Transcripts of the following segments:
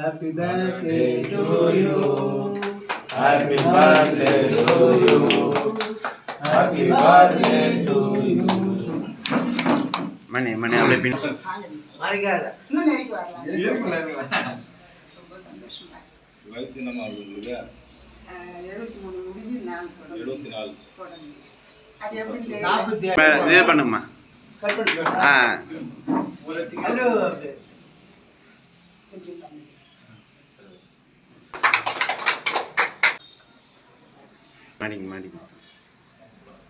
Happy birthday to you. Happy birthday to you. Happy birthday to you. மணி மணி அப்படியே பின் மறைக்காத. இன்னும் வரலாம் இருக்குல்ல. ரொம்ப சந்தோஷமா. வயசு என்னம்மா ஆகுது உங்களுக்கு எழுபத்தி மூணு முடிஞ்சு நான் எழுபத்தி நாலு தொடர்ந்து. அது எப்படி தெரியல. நாற்பத்தி இப்ப இது பண்ணுங்கம்மா கட் பண்ணி ஆ மணிங்க மணிங்க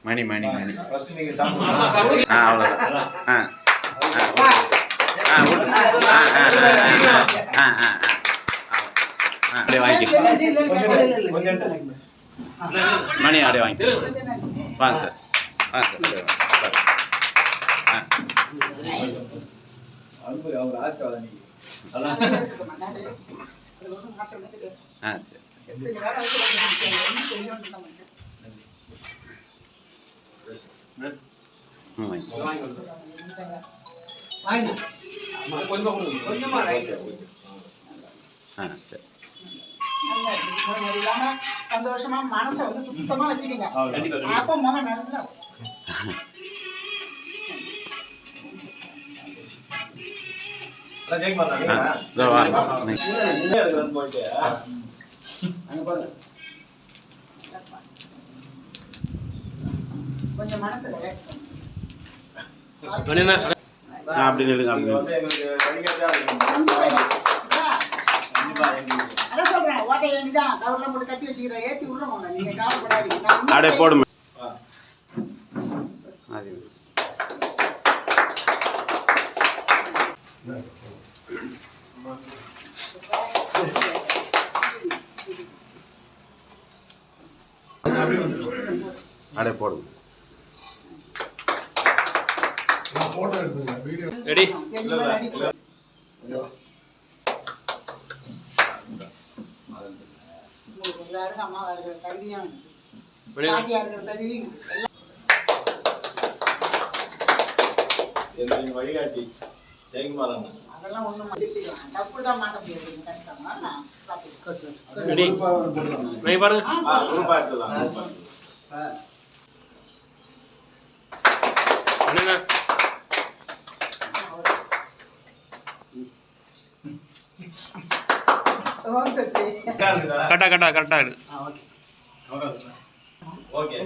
மணி மணி மணி ஃபர்ஸ்ட் நீங்க சாப்பிடுங்க ஆ அவ்வளோதான் ஆ அப்படியே வாங்கிக்க இல்ல, இல்ல, இல்ல, இல்ல, இல்ல. கொஞ்சம் எடுத்து. மணி அப்படியே வாங்கிக்க கொஞ்சம் தான் இருக்கு. வாங்க சார் வாங்க சார் அப்படியே வாங்க. ஆ. ஆ சரி சந்தோஷமா மனசை வந்து சுத்தமா வச்சுக்கீங்க அப்ப மன நல்லா ஜெயக்குமார் அங்க பாருங்க. கொஞ்சம் மனசு relax பண்ணுங்க. ஆ. அப்படி நில்லுங்க இருக்கு. எல்லாம் எங்களுக்கு வழிகாட்டி ஜெயக்குமார் அண்ணன் அதெல்லாம் மாத்திக்கலாம். தப்பு தான் மாட்ட முடியாது. கஷ்டமா? நான் கரெக்டா? கரெக்டா கரெக்டா இருக்கு. ஓகே.